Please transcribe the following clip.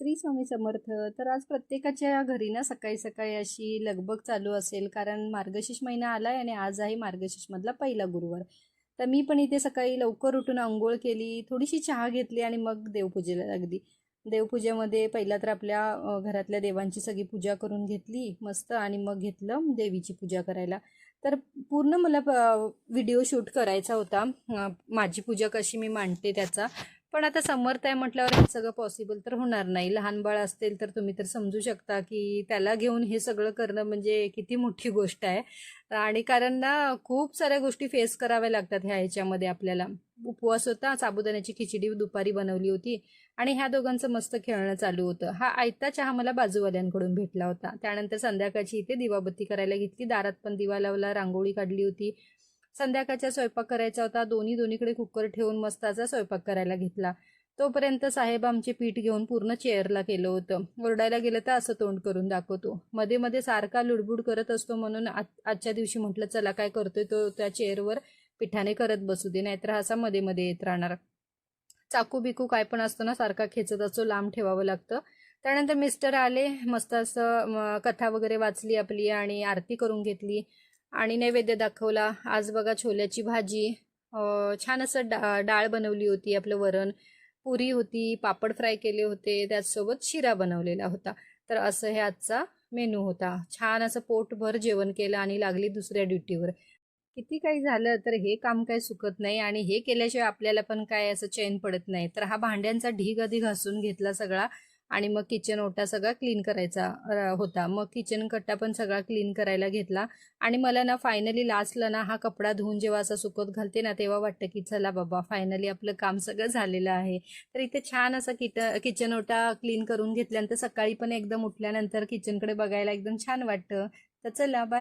श्री स्वामी समर्थ. तर आज प्रत्येकाच्या घरी ना सकाळी सकाळी अशी लगबग चालू असेल कारण मार्गशीर्ष महिना आलाय आणि आज आहे मार्गशीर्षमधला पहिला गुरुवार. तर मी पण इथे सकाळी लवकर उठून आंघोळ केली थोडीशी चहा घेतली आणि मग देवपूजेला लागली. देवपूजेमध्ये पहिला तर आपल्या घरातल्या देवांची सगळी पूजा करून घेतली मस्त आणि मग घेतलं देवीची पूजा करायला. तर पूर्ण मला व्हिडिओ शूट करायचा होता. माझी पूजा कशी मी मांडते त्याचा. पण आता समर्थ आहे म्हटल्यावर हे सगळं पॉसिबल तर होणार नाही. लहान बाळ असतील तर तुम्ही तर समजू शकता की त्याला घेऊन हे सगळं करणं म्हणजे किती मोठी गोष्ट आहे. आणि कारण ना खूप साऱ्या गोष्टी फेस कराव्या लागतात ह्या ह्याच्यामध्ये आपल्याला. उपवास होता साबुदाण्याची खिचडी दुपारी बनवली होती आणि ह्या दोघांचं मस्त खेळणं चालू होतं. हा आयता चहा मला बाजूवाल्यांकडून भेटला होता. त्यानंतर संध्याकाळची इथे दिवाबत्ती करायला घेतली. दारात पण दिवा लावला रांगोळी काढली होती. संध्याकाळचा स्वयंपाक करायचा होता. दोन्ही दोन्हीकडे कुकर ठेवून मस्ताचा स्वयंपाक करायला घेतला. तोपर्यंत साहेब आमचे पीठ घेऊन पूर्ण चेअरला केलं होतं. ओरडायला गेलं तर असं तोंड करून दाखवतो. मध्ये मध्ये सारखा लुडबुड करत असतो म्हणून आजच्या दिवशी म्हटलं चला काय करतोय तो त्या चेअरवर पिठाने करत बसू दे नाहीतर असा मध्ये मध्ये येत राहणार. चाकू बिकू काय पण असतो ना सारखा खेचत असतो लांब ठेवावं लागतं. त्यानंतर मिस्टर आले मस्त असं कथा वगैरे वाचली आपली आणि आरती करून घेतली. आणि नैवेद्य दाखवला. आज बघा छोल्याची भाजी. छान असं डा डाळ बनवली होती आपलं वरण. पुरी होती पापड फ्राय केले होते. त्याचसोबत शिरा बनवलेला होता. तर असं हे आजचा मेनू होता. छान असं पोटभर जेवण केलं आणि लागली दुसऱ्या ड्युटीवर. किती काही झालं तर हे काम काही सुकत नाही आणि हे केल्याशिवाय आपल्याला पण काय असं चैन पडत नाही. तर हा भांड्यांचा ढीग आधी घासून घेतला सगळा. आणि मग किचन ओटा सगळा क्लीन करायचा होता. मग किचन कट्टा पण सगळा क्लीन करायला घेतला. आणि मला ना फायनली लास्टला ना हा कपडा धुवून जेव्हा असा सुकत घालते ना तेव्हा वाटतं की चला बाबा फायनली आपलं काम सगळं झालेलं आहे. तर इथे छान असा किट किचन ओटा क्लीन करून घेतल्यानंतर सकाळी पण एकदम उठल्यानंतर किचनकडे बघायला एकदम छान वाटतं. तर चला बाय